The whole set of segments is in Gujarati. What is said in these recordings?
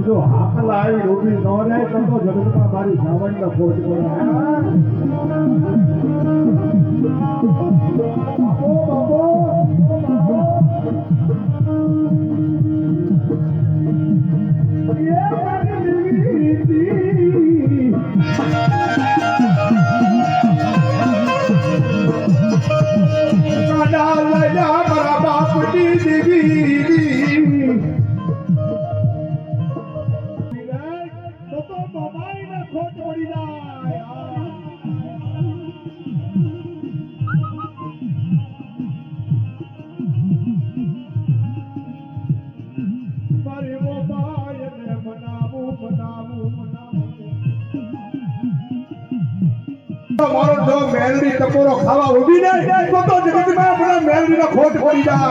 જો હાકલા આવી ઊભી ન રહે તો જગતમાં મારી સાવંડ ફોટ પડે મારે મોબાઈલને મનાવું ટપોરો ખાવા ઊભી જાય, તો તો જગતમાં આપણા મેલડીનો ખોટ પડી જાય.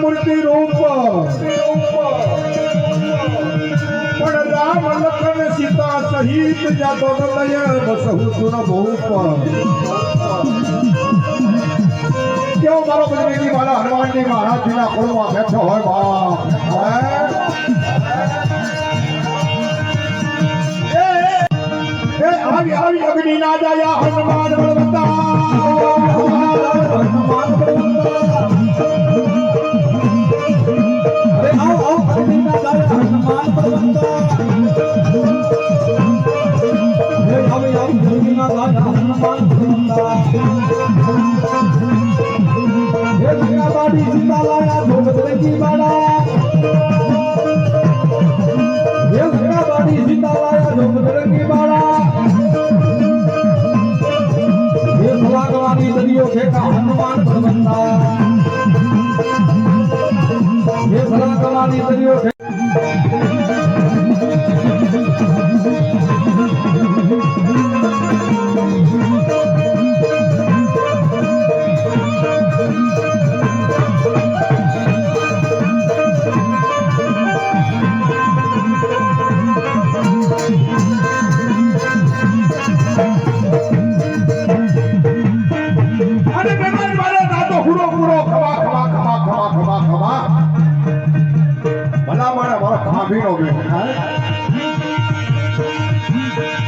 મૂર્તિ રૂપ. પણ રામ લખન સીતા સહિત જાતો નલય બસહુ સુર ભૂપ કેવો મારો બજરંગી વાલા હનુમાનજી મહારાજજીના કોળમાં બેઠો હોય બાપ. ના જાયા હનુમાન બળવંતા હનુમાન બળવંતા અરે આવ આવ અગ્નિ ના જાયા હનુમાન બળવંતા હે આવી આવી અગ્નિ ના જાયા હનુમાન. બળવંતા ખાભીનો બેઠો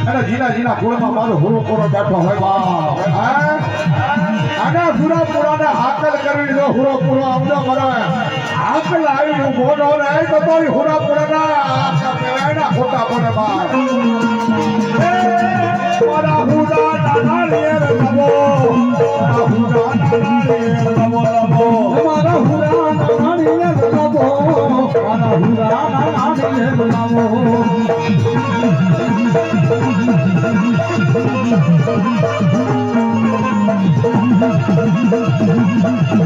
અને જીના જીના કુળમાં મારો હુરો કોરો બેઠો હોય બા? આના હુરા પૂરાને હાકલ કરી દો હુરો પૂરો આવડો કરે હાકલ આવી હું ન રહે તો તો ઈ હુરા પૂરાના ખોટા પડે બા હુરા નાના લેર નમો હુરા નાના લેર Thank you.